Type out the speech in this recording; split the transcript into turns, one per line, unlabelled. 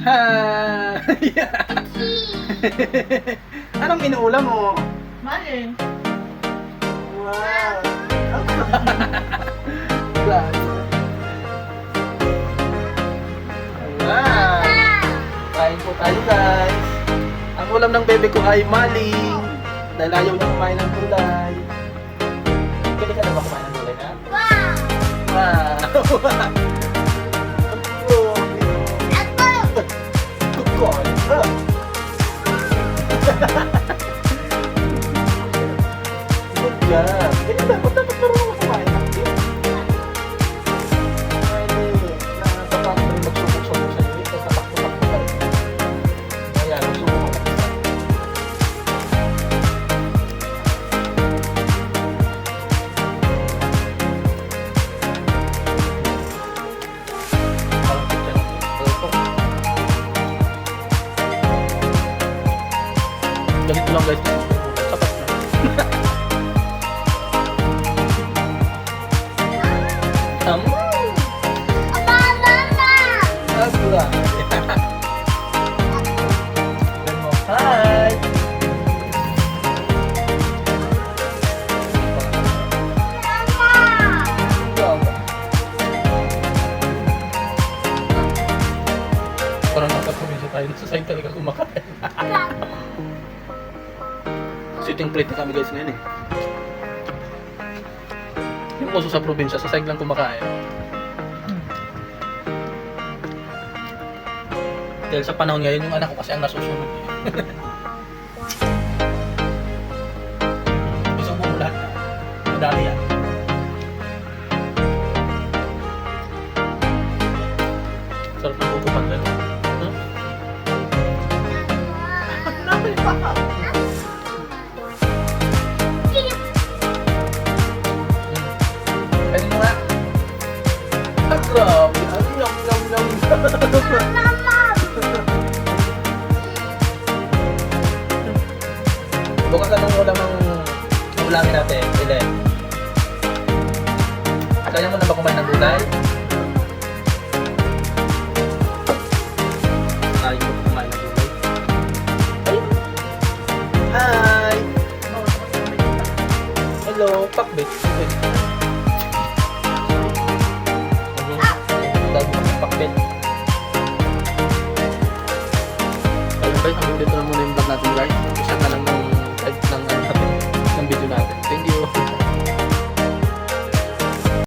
Hi! Anong inuulam mo?
Mali.
Wow! wow! Kain po tayo guys. Ang ulam ng bebe ko ay maling. Dahil ayaw niya kumain ng gulay. Pwede ka na ba kumain ng gulay na?
Wow!
Wow! Ha ha ha! Lang guys. Sapat na. Tama. Mo, hi. Parang nasa probinsya tayo. Sa side talaga kumakain. Sitting plate na kami guys ngayon eh. Yung uso sa probinsya, sa side lang kumakain. Dahil sa panahon ngayon, yung anak ko kasi ang nasusunod. Gusto mo lahat. Madali yan. Sarap ng buko pandal. Huh? Pwede grabe. Ang yum, yum, yum. Bukas anong ulam ang ulamin natin, Eden? Kaya mo na ba kumain ng gulay? Ayaw. Hi! Hello, pakbit. Guys, ang dito na muna yung vlog natin guys. Isang